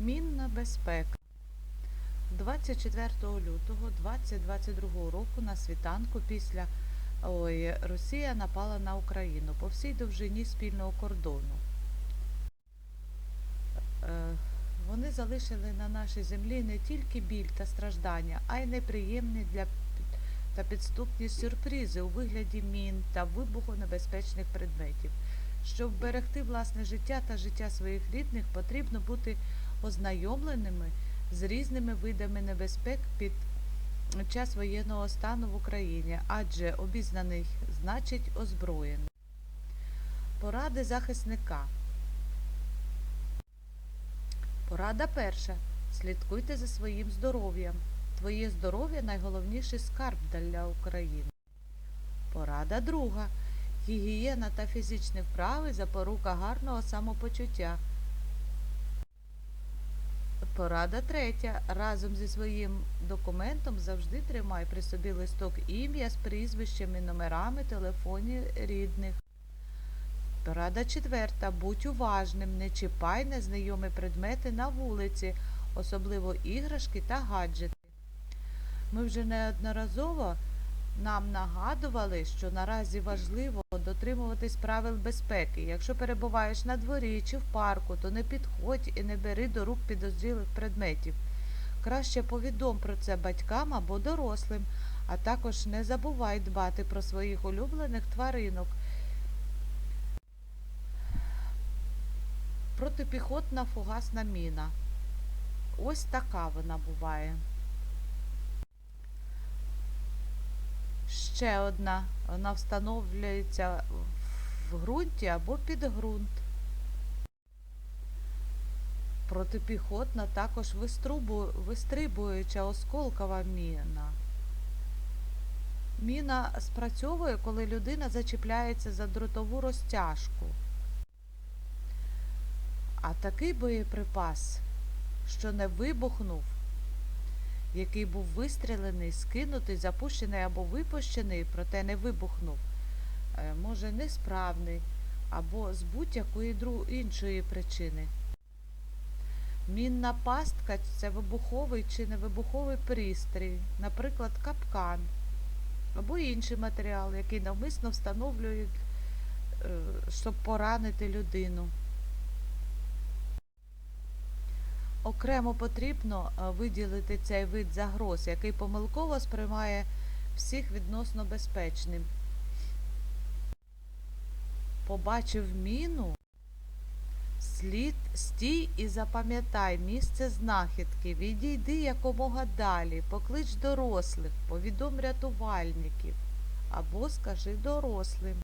Мінна безпека. 24 лютого 2022 року на світанку після ой, Росія напала на Україну по всій довжині спільного кордону. Е, Вони залишили на нашій землі не тільки біль та страждання, а й неприємні для та підступні сюрпризи у вигляді мін та вибухонебезпечних предметів. Щоб вберегти власне життя та життя своїх рідних, потрібно бути ознайомленими з різними видами небезпек під час воєнного стану в Україні, адже обізнаний значить озброєний. Поради захисника. Порада перша. Слідкуйте за своїм здоров'ям. Твоє здоров'я найголовніший скарб для України. Порада друга. Гігієна та фізичні вправи запорука гарного самопочуття. Порада третя. Разом зі своїм документом завжди тримай при собі листок ім'я з прізвищами, номерами телефонів рідних. Порада четверта. Будь уважним, не чіпай незнайомі предмети на вулиці, особливо іграшки та гаджети. Ми вже неодноразово нам нагадували, що наразі важливо дотримуватись правил безпеки. Якщо перебуваєш на дворі чи в парку, то не підходь і не бери до рук підозрілих предметів. Краще повідом про це батькам або дорослим, а також не забувай дбати про своїх улюблених тваринок. Протипіхотна фугасна міна. Ось така вона буває. Ще одна. Вона встановлюється в ґрунті або під ґрунт. Протипіхотна також вистрибуюча осколкова міна. Міна спрацьовує, коли людина зачіпляється за дротову розтяжку. А такий боєприпас, що не вибухнув, який був вистрілений, скинутий, запущений або випущений, проте не вибухнув, е, може несправний або з будь-якої іншої причини. Мінна пастка це вибуховий чи невибуховий пристрій, наприклад, капкан або інший матеріал, який навмисно встановлюють, е, щоб поранити людину. Окремо потрібно е, виділити цей вид загроз, який помилково сприймає всіх відносно безпечним. Побачив міну, слід стій і запам'ятай місце знахідки, відійди якомога далі, поклич дорослих, повідом рятувальників або скажи дорослим.